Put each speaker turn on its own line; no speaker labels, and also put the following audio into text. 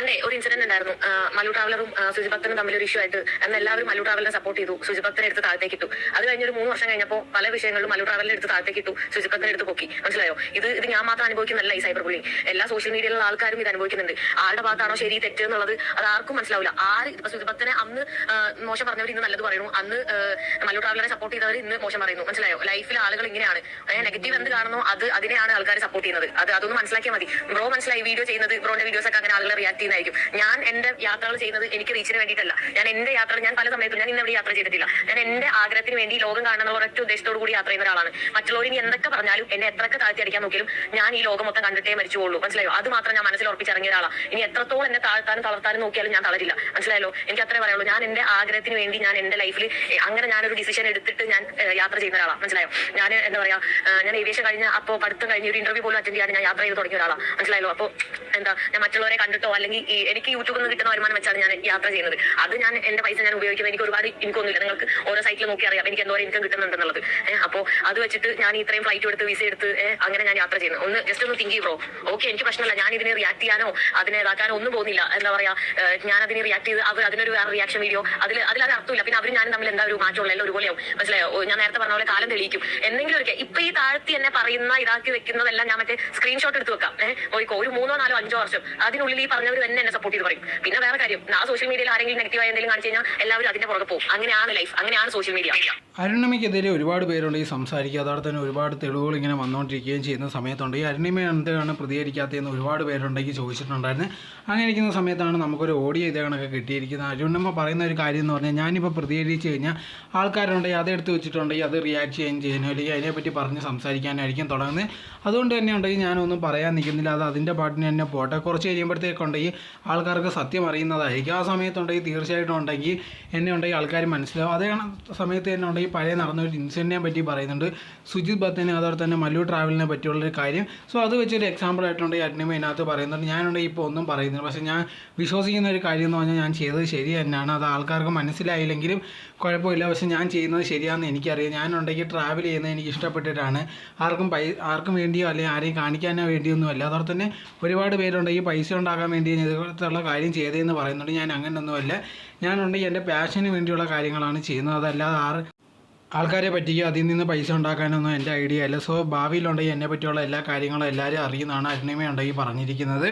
അതെ ഒരു ഇൻസിഡന്റ് ഉണ്ടായിരുന്നു. മലു ട്രാവലറും സുജിഭക്തനും തമ്മിൽ ഒരു ഇഷ്യൂ ആയിട്ട് അന്ന് എല്ലാവരും മല്ലു ട്രാവലിനെ സപ്പോർട്ട് ചെയ്തു. സുജിഭക്തനെ എടുത്ത് താഴത്തേക്ക് ഇട്ടു. അത് കഴിഞ്ഞ ഒരു മൂന്ന് വർഷം കഴിഞ്ഞപ്പോൾ പല വിഷയങ്ങളിലും മല്ലു ട്രാവലിനെ എടുത്ത് താഴത്തേക്ക് ഇട്ടു. സുജിഭക്തനെ എടുത്ത് പൊക്കി. മനസ്സിലായോ? ഇത് ഇത് ഞാൻ മാത്രം അനുഭവിക്കുന്നല്ല ഈ സൈബർ ബുള്ളിങ് എല്ലാ സോഷ്യൽ മീഡിയയിലുള്ള ആൾക്കാരും ഇത് അനുഭവിക്കുന്നുണ്ട്. ആരുടെ ഭാഗത്താണോ ശരി തെറ്റ് എന്നുള്ളത് അത് ആർക്കും മനസ്സിലാവില്ല. ആര് ഇപ്പൊ അന്ന് മോശം പറഞ്ഞവർ ഇന്ന് നല്ലത് പറയുന്നു. അന്ന് മലു ട്രാവലറെ സപ്പോർട്ട് ചെയ്തവർ ഇന്ന് മോശം പറയുന്നു. മനസ്സിലായോ? ലൈഫിൽ ആളുകൾ ഇങ്ങനെയാണ്. നെഗറ്റീവ് എന്ത് കാണുന്നു അത് അതിനെയാണ് ആൾക്കാർ സപ്പോർട്ട് ചെയ്യുന്നത്. അത് അതൊന്ന് മനസ്സിലാക്കിയാൽ മതി. ബ്രോ മനസ്സിലായി? വീഡിയോ ചെയ്യുന്നത് ബ്രോന്റെ വീഡിയോസ് ഒക്കെ അങ്ങനെ ആളുകളെ റിയാക്ട് ചെയ്യുന്നതായിരിക്കും ഞാൻ എന്റെ യാത്രകൾ ചെയ്യുന്നത് എനിക്ക് റീച്ചിന് വേണ്ടിയിട്ടല്ല. ഞാൻ എന്റെ യാത്ര ഞാൻ പല സമയത്തും ഞാൻ ഇന്നെവിടെ യാത്ര ചെയ്തിട്ടില്ല. ഞാൻ എന്റെ ആഗ്രഹത്തിന് വേണ്ടി ലോകം കാണണം ഒരൊറ്റ ഉദ്ദേശത്തോടു കൂടി യാത്ര ചെയ്യുന്ന ഒരാളാണ്. മറ്റുള്ളവർ ഇനി എന്തൊക്കെ പറഞ്ഞാലും എന്നെ എത്രയൊക്കെ താഴ്ത്തി അടിക്കാൻ നോക്കിയാലും ഞാൻ ഈ ലോകം മൊത്തം കണ്ടിട്ടേ മരിച്ചുള്ളൂ മനസ്സിലായോ? അത് മാത്രം ഞാൻ മനസ്സിൽ ഉറപ്പിച്ചിറങ്ങിയ ഒരാളാണ് ഇനി എത്രത്തോളം എന്നെ താഴ്ത്താനും തളർത്താനും നോക്കിയാലും ഞാൻ തളരില്ല. മനസ്സിലായല്ലോ? എനിക്ക് അത്രേ പറയുള്ളൂ ഞാൻ എന്റെ ആഗ്രഹത്തിന് വേണ്ടി ഞാൻ എന്റെ ലൈഫിൽ അങ്ങനെ ഞാനൊരു ഡിസിഷൻ എടുത്തിട്ട് ഞാൻ യാത്ര ചെയ്യുന്ന ഒരാളാണ് മനസ്സിലായോ? ഞാൻ എന്താ പറയാ ഞാൻ ഏവിയേഷൻ കഴിഞ്ഞ അപ്പോൾ പഠിത്തം കഴിഞ്ഞ ഒരു ഇന്റർവ്യൂ പോലും അറ്റൻഡ് ചെയ്യാൻ ഞാൻ യാത്ര ചെയ്ത് തുടങ്ങിയ ഒരാളാണ് മനസ്സിലായല്ലോ? അപ്പോൾ എന്താ ഞാൻ മറ്റുള്ളവരെ കണ്ടിട്ടോ? അല്ലെങ്കിൽ എനിക്ക് യൂട്യൂബിൽ നിന്ന് കിട്ടുന്ന വരുമാനം വെച്ചാണ് ഞാൻ യാത്ര ചെയ്യുന്നത്. അത് ഞാൻ എന്റെ പൈസ ഞാൻ ഉപയോഗിക്കുന്നത് എനിക്ക് ഒരുപാട് ഇൻകൊന്നുമില്ല നിങ്ങൾക്ക് ഓരോ സൈറ്റിൽ നോക്കി അറിയാം. എനിക്ക് എന്തോരം ഇൻകം കിട്ടുന്നുണ്ടെന്നുള്ളത്. ഏഹ്, അപ്പോൾ അത് വെച്ചിട്ട് ഞാൻ ഇത്രയും ഫ്ലൈറ്റ് എടുത്ത് വിസ എടുത്ത് അങ്ങനെ ഞാൻ യാത്ര ചെയ്യുന്നത് ഒന്ന് ജസ്റ്റ് ഒന്ന് തിങ്ക് ബ്രോ ഓക്കെ എനിക്ക് പ്രശ്നമില്ല. ഞാൻ ഇതിനെ റിയാക്ട് ചെയ്യാനോ അതിനെ ഇതാക്കാനോ ഒന്നും പോകുന്നില്ല. എന്താ പറയാ ഞാൻ അതിനെ റിയാക്ട് ചെയ്ത് അവർ അതിനൊരു റിയാക്ഷൻ വീഡിയോ അതിൽ അതിൽ അത് അർത്ഥമില്ല. പിന്നെ അവർ ഞാൻ തമ്മിൽ എന്താ ഒരു മാറ്റമുള്ള എല്ലാം ഒരുപോലെയാവും. മനസ്സിലായോ? ഞാൻ നേരത്തെ പറഞ്ഞ പോലെ കാലം തെളിയിക്കും. എന്തെങ്കിലും ഒരിക്കൽ ഇപ്പൊ ഈ താഴ്ത്തി എന്നെ പറയുന്ന ഇതാക്കി വെക്കുന്നതെല്ലാം ഞാൻ മറ്റേ സ്ക്രീൻഷോട്ട് എടുത്ത് വെക്കാം. ഏഹ് ഒരു മൂന്നോ നാലോ അഞ്ചോ വർഷം. അതിനുള്ളിൽ ഈ പറഞ്ഞവർ തന്നെ എന്നെ സപ്പോർട്ട് ചെയ്ത് പറയും. പിന്നെ വേറെ കാര്യം ആ സോഷ്യൽ മീഡിയയിൽ ആരെങ്കിലും നെഗറ്റീവ് ആയി എന്തെങ്കിലും കാണിച്ചു കഴിഞ്ഞാൽ എല്ലാവരും അതിന്റെ പുറകെ പോകും. അങ്ങനെയാണ് ലൈഫ് അങ്ങനെയാണ് സോഷ്യൽ മീഡിയ
അരുണിമയ്ക്കെതിരെ ഒരുപാട് പേരുണ്ട് ഈ സംസാരിക്കാത്ത അതോടെ തന്നെ ഒരുപാട് തെളിവുകൾ ഇങ്ങനെ വന്നുകൊണ്ടിരിക്കുകയും ചെയ്യുന്ന സമയത്തുണ്ട്. ഈ അരുണിമ എന്താണ് പ്രതികരിക്കാത്തതെന്ന് ഒരുപാട് പേരുണ്ടെങ്കിൽ ചോദിച്ചിട്ടുണ്ടായിരുന്നു. അങ്ങനെ ഇരിക്കുന്ന സമയത്താണ് നമുക്കൊരു ഓഡിയോ ഇതേ കണക്ക് കിട്ടിയിരിക്കുന്നത്. അരുണിമ പറയുന്ന ഒരു കാര്യം എന്ന് പറഞ്ഞാൽ ഞാനിപ്പോൾ പ്രതികരിച്ച് കഴിഞ്ഞാൽ ആൾക്കാരുണ്ടെങ്കിൽ അതെടുത്ത് വെച്ചിട്ടുണ്ടെങ്കിൽ അത് റിയാക്ട് ചെയ്യാൻ ചെയ്യാനോ അല്ലെങ്കിൽ അതിനെപ്പറ്റി പറഞ്ഞ് സംസാരിക്കാനായിരിക്കും തുടങ്ങുന്നത്. അതുകൊണ്ട് തന്നെ ഉണ്ടെങ്കിൽ ഞാനൊന്നും പറയാൻ നിൽക്കുന്നില്ല. അത് അതിന്റെ പാട്ടിന് തന്നെ പോട്ടെ. കുറച്ച് കഴിയുമ്പോഴത്തേക്കുണ്ടെങ്കിൽ ആൾക്കാർക്ക് സത്യം അറിയുന്നതായിരിക്കും. ആ സമയത്തുണ്ടെങ്കിൽ തീർച്ചയായിട്ടും ഉണ്ടെങ്കിൽ എന്നെ ഉണ്ടെങ്കിൽ ആൾക്കാർ മനസ്സിലാവും. അതേ സമയത്ത് തന്നെ ഉണ്ടെങ്കിൽ പഴയ നടന്ന ഒരു ഇൻസിഡന്റിനെ പറ്റി പറയുന്നുണ്ട്. സുജിത് ഭത്തിനെ അതുപോലെ തന്നെ മല്ലു ട്രാവലിനെ പറ്റിയുള്ളൊരു കാര്യം. സോ അത് വെച്ചൊരു എക്സാമ്പിൾ ആയിട്ടുണ്ടെങ്കിൽ അഡ്നിമ ഇതിനകത്ത് പറയുന്നുണ്ട്. ഞാനുണ്ടെങ്കിൽ ഇപ്പോൾ ഒന്നും പറയുന്നില്ല. പക്ഷേ ഞാൻ വിശ്വസിക്കുന്ന ഒരു കാര്യം എന്ന് പറഞ്ഞാൽ ഞാൻ ചെയ്തത് ശരി തന്നെയാണ്. അത് ആൾക്കാർക്ക് മനസ്സിലായില്ലെങ്കിലും കുഴപ്പമില്ല. പക്ഷെ ഞാൻ ചെയ്യുന്നത് ശരിയാണെന്ന് എനിക്കറിയാം. ഞാനുണ്ടെങ്കിൽ ട്രാവൽ ചെയ്യുന്നത് എനിക്ക് ഇഷ്ടപ്പെട്ടിട്ടാണ്. ആർക്കും പൈ ആർക്കും വേണ്ടിയോ അല്ലെങ്കിൽ ആരെയും കാണിക്കാനോ വേണ്ടിയൊന്നും അല്ല. അതോടെ തന്നെ ഒരുപാട് പേരുണ്ട് ഈ പൈസ ഉണ്ടാക്കാൻ വേണ്ടി ഇതുപോലത്തുള്ള കാര്യം ചെയ്തതെന്ന് പറയുന്നുണ്ട്. ഞാൻ അങ്ങനെയൊന്നുമല്ല ഞാനുണ്ടെങ്കിൽ എന്റെ പാഷന് വേണ്ടിയുള്ള കാര്യങ്ങളാണ് ചെയ്യുന്നത്. അതല്ലാതെ ആറ് ആൾക്കാരെ പറ്റിക്കുക അതിൽ നിന്ന് പൈസ ഉണ്ടാക്കാനൊന്നും എന്റെ ഐഡിയ അല്ല സോ ഭാവിയിലുണ്ടെങ്കിൽ എന്നെ പറ്റിയുള്ള എല്ലാ കാര്യങ്ങളും എല്ലാവരും അറിയുന്നതാണ് അരുണിമ ഉണ്ടെങ്കിൽ പറഞ്ഞിരിക്കുന്നത്.